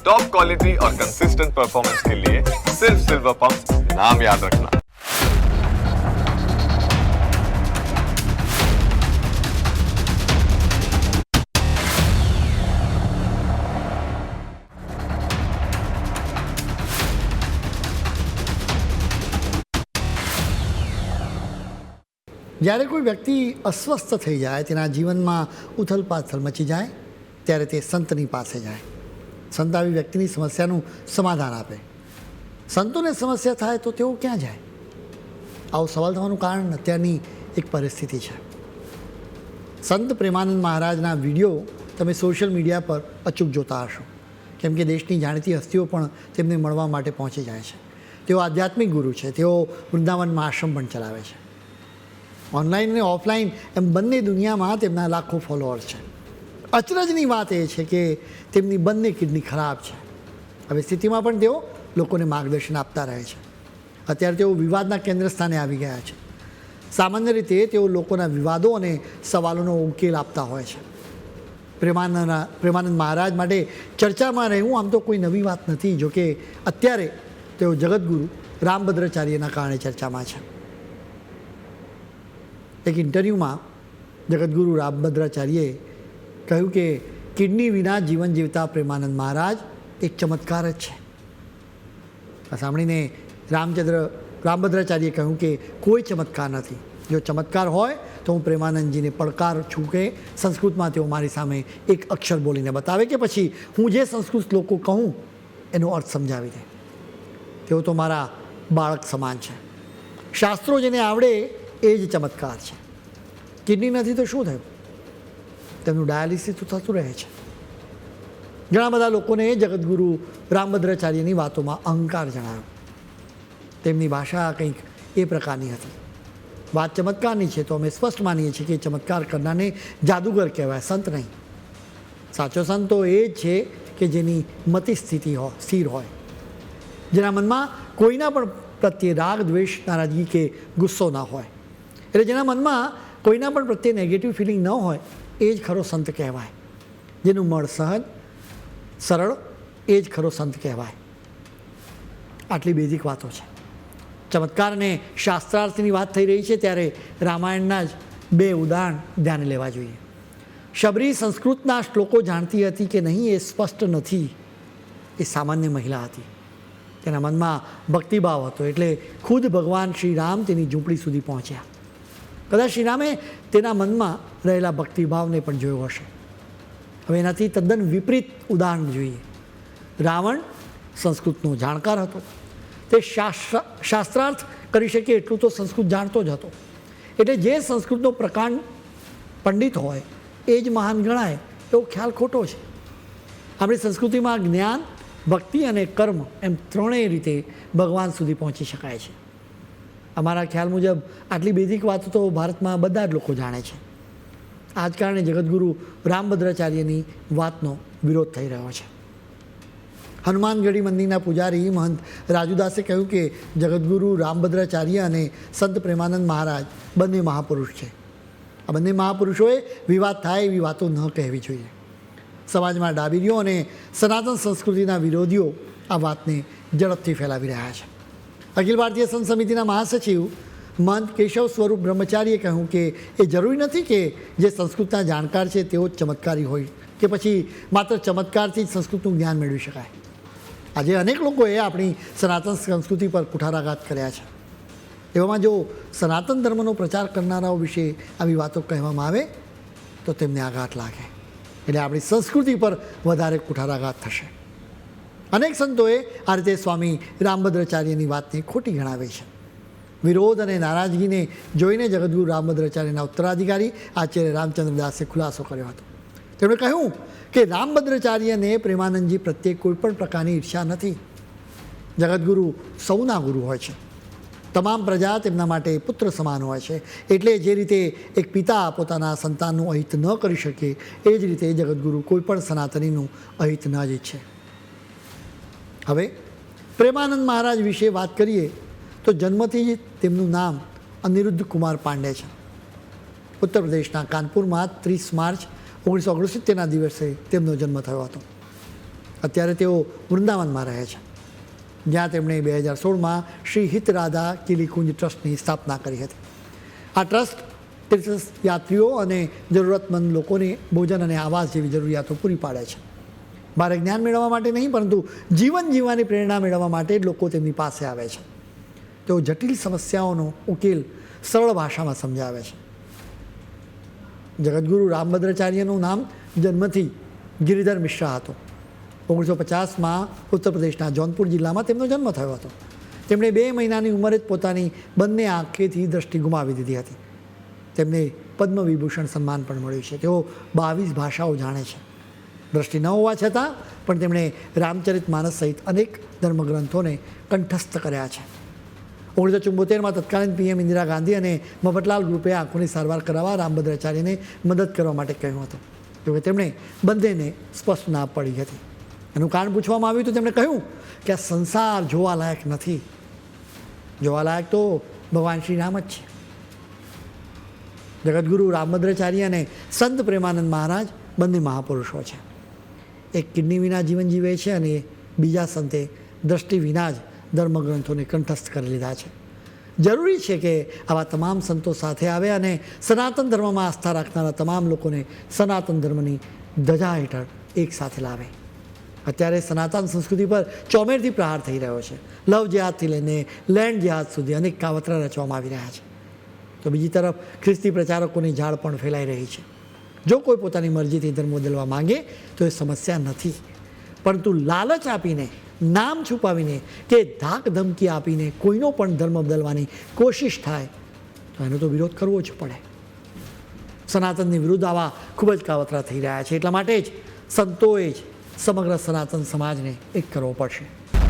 Top quality और consistent performance के लिए सिर्फ सिल्वर पंप नाम याद रखना જ્યારે કોઈ વ્યક્તિ અસ્વસ્થ થઈ જાય તેના જીવનમાં ઉથલપાથલ મચી જાય ત્યારે તે સંતની પાસે જાય સંત આવી વ્યક્તિની સમસ્યાનું સમાધાન આપે. સંતોને સમસ્યા થાય તો તેઓ ક્યાં જાય? આવો સવાલ થવાનું કારણ અત્યારની એક પરિસ્થિતિ છે. સંત પ્રેમાનંદ મહારાજના વીડિયો તમે સોશિયલ મીડિયા પર અચૂક જોતા હશો. કેમ કે દેશની જાણીતી હસ્તીઓ પણ તેમને મળવા માટે પહોંચી જાય છે. તેઓ આધ્યાત્મિક ગુરુ છે. તેઓ વૃંદાવનમાં આશ્રમ પણ ચલાવે છે. ઓનલાઈન અને ઓફલાઈન એમ બંને દુનિયામાં તેમના લાખો ફોલોઅર્સ છે. અચરજની વાત એ છે કે તેમની બંને કિડની ખરાબ છે. હવે સ્થિતિમાં પણ તેઓ લોકોને માર્ગદર્શન આપતા રહે છે. અત્યારે તેઓ વિવાદના કેન્દ્ર સ્થાને આવી ગયા છે. સામાન્ય રીતે તેઓ લોકોના વિવાદો અને સવાલોનો ઉકેલ આપતા હોય છે. પ્રેમાનંદના પ્રેમાનંદ મહારાજ માટે ચર્ચામાં રહેવું આમ તો કોઈ નવી વાત નથી જોકે અત્યારે તેઓ જગતગુરુ રામભદ્રાચાર્યના કારણે ચર્ચામાં છે. એક ઇન્ટરવ્યૂમાં જગતગુરુ રામભદ્રાચાર્યએ કહ્યું કે કિડની વિના જીવન જીવતા પ્રેમાનંદ મહારાજ એક ચમત્કાર જ છે. આ સાંભળીને રામચંદ્ર, રામભદ્રાચાર્યએ કહ્યું કે કોઈ ચમત્કાર નથી. જો ચમત્કાર હોય તો હું પ્રેમાનંદજીને પડકાર છું કે સંસ્કૃતમાં તેઓ મારી સામે એક અક્ષર બોલીને બતાવે કે પછી હું જે સંસ્કૃત શ્લોકો કહું એનો અર્થ સમજાવી દે. તેઓ તો મારા બાળક સમાન છે. શાસ્ત્રો જેને આવડે એ જ ચમત્કાર છે. કિડની નથી તો શું થયું? તેમનું ડાયાલિસિસ તો થતું રહે છે. ઘણા બધા લોકોને જગદગુરુ રામભદ્રાચાર્યની વાતોમાં અહંકાર જણાયો. તેમની ભાષા કંઈક એ પ્રકારની હતી. વાત ચમત્કારની છે, તો અમે સ્પષ્ટ માનીએ છીએ કે ચમત્કાર કરનારને જાદુગર કહેવાય, સંત નહીં. સાચો સંત તો એ જ છે કે જેની મતિ સ્થિતિ હોય સ્થિર હોય. જેના મનમાં કોઈના પણ પ્રત્યે રાગ, દ્વેષ, નારાજગી કે ગુસ્સો ના હોય. એટલે જેના મનમાં કોઈના પણ પ્રત્યે નેગેટિવ ફિલિંગ ન હોય એ જ ખરો સંત કહેવાય. જેનું મળ સહજ સરળ, એ જ ખરો સંત કહેવાય. આટલી બેઝિક વાતો છે. ચમત્કારને શાસ્ત્રાર્થની વાત થઈ રહી છે ત્યારે રામાયણના જ બે ઉદાહરણ ધ્યાને લેવા જોઈએ. શબરી સંસ્કૃતના શ્લોકો જાણતી હતી કે નહીં એ સ્પષ્ટ નથી. એ સામાન્ય મહિલા હતી. તેના મનમાં ભક્તિભાવ હતો એટલે ખુદ ભગવાન શ્રી રામ તેની ઝૂંપડી સુધી પહોંચ્યા. કદાચ શ્રીરામે તેના મનમાં રહેલા ભક્તિભાવને પણ જોયો હશે. હવે એનાથી તદ્દન વિપરીત ઉદાહરણ જોઈએ. રાવણ સંસ્કૃતનો જાણકાર હતો. તે શાસ્ત્ર, શાસ્ત્રાર્થ કરી શકે એટલું તો સંસ્કૃત જાણતો જ હતો. એટલે જે સંસ્કૃતનો પ્રકાંડ પંડિત હોય, એ જ મહાન ગણાય, એવો ખ્યાલ ખોટો છે. આપણી સંસ્કૃતિમાં જ્ઞાન, ભક્તિ અને કર્મ એમ ત્રણેય રીતે ભગવાન સુધી પહોંચી શકાય છે. અમારા ખ્યાલ મુજબ આટલી બેઝિક વાતો તો ભારતમાં બધા જ લોકો જાણે છે. આ જ કારણે જગતગુરુ રામભદ્રાચાર્યની વાતનો વિરોધ થઈ રહ્યો છે. હનુમાનગઢી મંદિરના પૂજારી મહંત રાજુદાસે કહ્યું કે જગતગુરુ રામભદ્રાચાર્ય અને સંત પ્રેમાનંદ મહારાજ બંને મહાપુરુષ છે. આ બંને મહાપુરુષોએ વિવાદ થાય એવી વાતો ન કહેવી જોઈએ. સમાજમાં ડાબીરીઓ અને સનાતન સંસ્કૃતિના વિરોધીઓ આ વાતને ઝડપથી ફેલાવી રહ્યા છે. અખિલ ભારતીય સંત સમિતિના મહાસચિવ મહંત કેશવ સ્વરૂપ બ્રહ્મચારીએ કહ્યું કે એ જરૂરી નથી કે જે સંસ્કૃતના જાણકાર છે તેઓ જ ચમત્કારી હોય, કે પછી માત્ર ચમત્કારથી જ સંસ્કૃતનું જ્ઞાન મેળવી શકાય. આજે અનેક લોકોએ આપણી સનાતન સંસ્કૃતિ પર કુઠારાઘાત કર્યા છે. એવામાં જો સનાતન ધર્મનો પ્રચાર કરનારાઓ વિશે આવી વાતો કહેવામાં આવે, તો તેમને આઘાત લાગે. એટલે આપણી સંસ્કૃતિ પર વધારે કુઠારાઘાત થશે. અનેક સંતોએ આ રીતે સ્વામી રામભદ્રાચાર્યની વાતને ખોટી ગણાવી છે. વિરોધ અને નારાજગીને જોઈને જગદગુરુ રામભદ્રાચાર્યના ઉત્તરાધિકારી આચાર્ય રામચંદ્રદાસે ખુલાસો કર્યો હતો. તેમણે કહ્યું કે રામભદ્રાચાર્યને પ્રેમાનંદજી પ્રત્યે કોઈ પણ પ્રકારની ઈર્ષા નથી. જગદગુરુ સૌના ગુરુ હોય છે. તમામ પ્રજા તેમના માટે પુત્ર સમાન હોય છે. એટલે જે રીતે એક પિતા પોતાના સંતાનનું અહિત ન કરી શકે, એ જ રીતે જગદગુરુ કોઈપણ સનાતનીનું અહિત ન જ ઈચ્છે. હવે પ્રેમાનંદ મહારાજ વિશે વાત કરીએ, તો જન્મથી જ તેમનું નામ અનિરુદ્ધ કુમાર પાંડે છે. ઉત્તર પ્રદેશના કાનપુરમાં ત્રીસ માર્ચ ઓગણીસો ઓગણસિત્તેરના દિવસે તેમનો જન્મ થયો હતો. અત્યારે તેઓ વૃંદાવનમાં રહે છે. જ્યાં તેમણે બે હજાર સોળમાં શ્રી હિત રાધા કિલીકુંજ ટ્રસ્ટની સ્થાપના કરી હતી. આ ટ્રસ્ટ તીર્થયાત્રીઓ અને જરૂરતમંદ લોકોને ભોજન અને આવાસ જેવી જરૂરિયાતો પૂરી પાડે છે. મારે જ્ઞાન મેળવવા માટે નહીં, પરંતુ જીવન જીવવાની પ્રેરણા મેળવવા માટે જ લોકો તેમની પાસે આવે છે. તેઓ જટિલ સમસ્યાઓનો ઉકેલ સરળ ભાષામાં સમજાવે છે. જગતગુરુ રામભદ્રાચાર્યનું નામ જન્મથી ગિરિધર મિશ્રા હતો. ઓગણીસો પચાસમાં ઉત્તર પ્રદેશના જૌનપુર જિલ્લામાં તેમનો જન્મ થયો હતો. તેમણે બે મહિનાની ઉંમરે જ પોતાની બંને આંખેથી દ્રષ્ટિ ગુમાવી દીધી હતી. તેમને પદ્મ વિભૂષણ સન્માન પણ મળ્યું છે. તેઓ બાવીસ ભાષાઓ જાણે છે. દ્રષ્ટિ ન હોવા છતાં પણ તેમણે રામચરિત માનસ સહિત અનેક ધર્મગ્રંથોને કંઠસ્થ કર્યા છે. ઓગણીસો ચુંબોતેરમાં તત્કાલીન પીએમ ઇન્દિરા ગાંધી અને મફતલાલ ગ્રુપે આંખોની સારવાર કરાવવા રામભદ્રાચાર્યને મદદ કરવા માટે કહ્યું હતું. જોકે તેમણે બંનેને સ્પષ્ટ ના પડી હતી. એનું કારણ પૂછવામાં આવ્યું તો તેમણે કહ્યું કે આ સંસાર જોવાલાયક નથી. જોવાલાયક તો ભગવાન શ્રી રામ જ છે. જગદગુરુ રામભદ્રાચાર્ય અને સંત પ્રેમાનંદ મહારાજ બંને મહાપુરુષો છે. એક કિડની વિના જીવન જીવે છે અને બીજા સંતે દ્રષ્ટિ વિના જ ધર્મગ્રંથોને કંઠસ્થ કરી લીધા છે. જરૂરી છે કે આવા તમામ સંતો સાથે આવે અને સનાતન ધર્મમાં આસ્થા રાખનારા તમામ લોકોને સનાતન ધર્મની ધજા હેઠળ એક સાથે લાવે. અત્યારે સનાતન સંસ્કૃતિ પર ચોમેરથી પ્રહાર થઈ રહ્યો છે. લવ જેહાદથી લઈને લેન્ડ જેહાદ સુધી અનેક કાવતરા રચવામાં આવી રહ્યા છે. તો બીજી તરફ ખ્રિસ્તી પ્રચારકોની ઝાડ પણ ફેલાઈ રહી છે. જો કોઈ પોતાની મરજીથી ધર્મ બદલવા માંગે, તો એ સમસ્યા નથી. પરંતુ લાલચ આપીને, નામ છુપાવીને કે ધાક ધમકી આપીને કોઈનો પણ ધર્મ બદલવાની કોશિશ થાય, તો એનો તો વિરોધ કરવો જ પડે. સનાતનની વિરુદ્ધ આવા ખૂબ જ કાવતરા થઈ રહ્યા છે. એટલા માટે જ સંતોએ જ સમગ્ર સનાતન સમાજને એક કરવો પડશે.